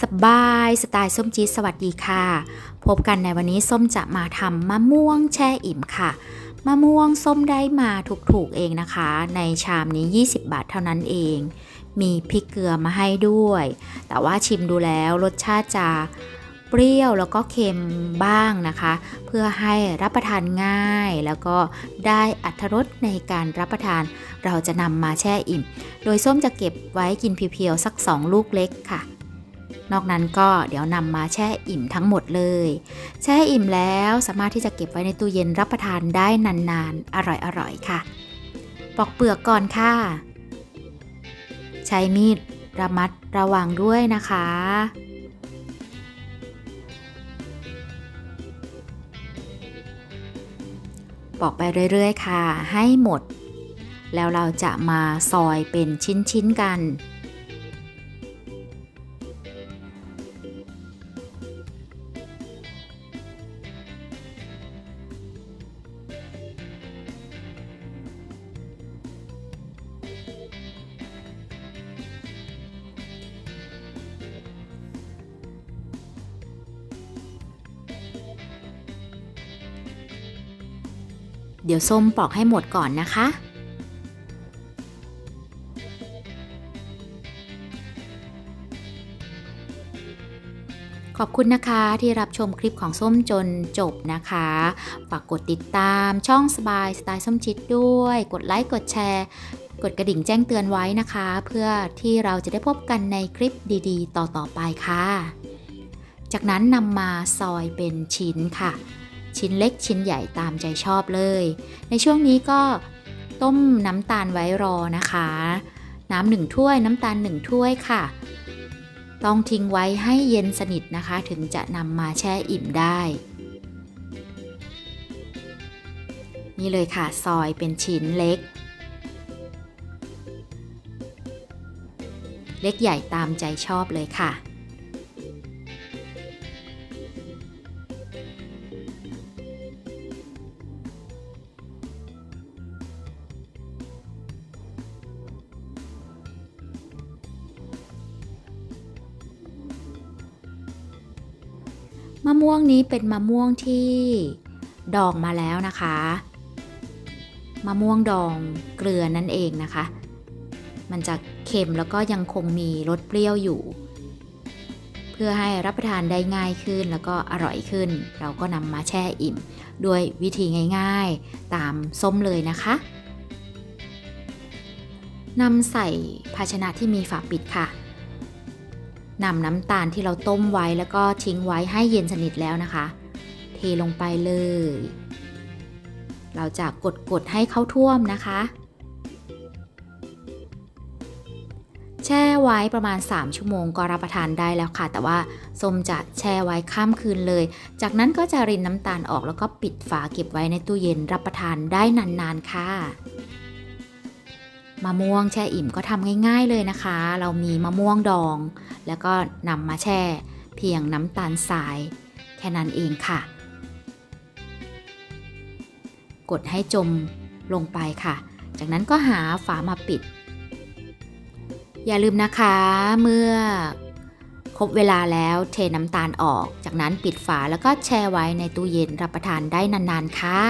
สบายสไตล์ส้มจีสวัสดีค่ะ พบกันในวันนี้ส้มจะมาทำมะม่วงแช่อิ่มค่ะ มะม่วงส้มได้มาถูกๆเองนะคะ ในชามนี้ 20 บาทเท่านั้นเอง มีพริกเกลือมาให้ด้วย แต่ว่าชิมดูแล้วรสชาติจะเปรี้ยวแล้วก็เค็มบ้างนะคะ เพื่อให้รับประทานง่าย แล้วก็ได้อัตรสในการรับประทาน เราจะนำมาแช่อิ่ม โดยส้มจะเก็บไว้กินเพียวๆสัก 2 ลูกเล็กค่ะ นอกนั้นก็เดี๋ยวนำมาแช่อิ่มทั้งหมดเลย แช่อิ่มแล้วสามารถที่จะเก็บไว้ในตู้เย็นรับประทานได้นานๆ อร่อยๆค่ะ ปอกเปลือกก่อนค่ะ ใช้มีดระมัดระวังด้วยนะคะ ปอกไปเรื่อยๆค่ะ ให้หมด แล้วเราจะมาซอยเป็นชิ้นๆกัน เดี๋ยวส้มปอกให้หมดก่อนนะคะ ขอบคุณนะคะที่รับชมคลิปของส้มจนจบนะคะ ฝากกดติดตามช่องสบายสไตล์ส้มจิตด้วย กดไลค์กดแชร์ กดกระดิ่งแจ้งเตือนไว้นะคะ เพื่อที่เราจะได้พบกันในคลิปดีๆ ต่อๆไปค่ะ จากนั้นนำมาซอยเป็นชิ้นค่ะ ชิ้นเล็กชิ้นใหญ่ตามใจชอบเลย ในช่วงนี้ก็ต้มน้ำตาลไว้รอนะคะ น้ำหนึ่งถ้วยน้ำตาลหนึ่งถ้วยค่ะ ต้องทิ้งไว้ให้เย็นสนิทนะคะ ถึงจะนำมาแช่อิ่มได้ นี่เลยค่ะซอยเป็นชิ้นเล็ก เล็กใหญ่ตามใจชอบเลยค่ะ มะม่วงนี้เป็นมะม่วงที่ดองมาแล้วนะคะ มะม่วงดองเกลือนั่นเองนะคะ มันจะเค็มแล้วก็ยังคงมีรสเปรี้ยวอยู่ เพื่อให้รับประทานได้ง่ายขึ้นแล้วก็อร่อยขึ้น เราก็นำมาแช่อิ่ม ด้วยวิธีง่ายๆตามส้มเลยนะคะนำใส่ภาชนะที่มีฝาปิดค่ะ นำน้ำตาลที่เราต้มไว้แล้วก็ทิ้งไว้ให้เย็นสนิทแล้วนะคะ เทลงไปเลย เราจะกดกดให้เข้าท่วมนะคะ แช่ไว้ประมาณ 3 ชั่วโมงก็รับประทานได้แล้วค่ะ แต่ว่าส้มจะแช่ไว้ข้ามคืนเลย จากนั้นก็จะรินน้ำตาลออกแล้วก็ปิดฝาเก็บไว้ในตู้เย็นรับประทานได้นานๆค่ะมะม่วงแช่อิ่มก็ทำง่ายๆเลยนะคะ เรามีมะม่วงดอง แล้วก็นำมาแช่ เพียงน้ำตาลทราย แค่นั้นเองค่ะ กดให้จมลงไปค่ะ จากนั้นก็หาฝามาปิด อย่าลืมนะคะเมื่อครบเวลาแล้วเทน้ำตาลออก จากนั้นปิดฝาแล้วก็แช่ไว้ในตู้เย็นรับประทานได้นานๆค่ะ